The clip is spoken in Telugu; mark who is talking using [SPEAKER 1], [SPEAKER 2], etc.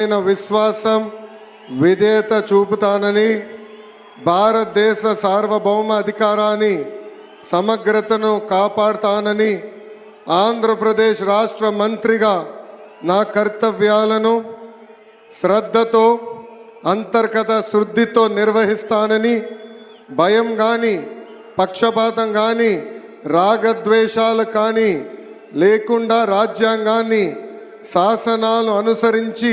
[SPEAKER 1] అయిన విశ్వాసం విధేయత చూపుతానని భారతదేశ సార్వభౌమ అధికారాన్ని సమగ్రతను కాపాడుతానని ఆంధ్రప్రదేశ్ రాష్ట్ర మంత్రిగా నా కర్తవ్యాలను శ్రద్ధతో అంతర్గత శుద్ధితో నిర్వహిస్తానని భయం కానీ పక్షపాతం కానీ రాగద్వేషాలు కానీ లేకుండా రాజ్యాంగాన్ని శాసనాలు అనుసరించి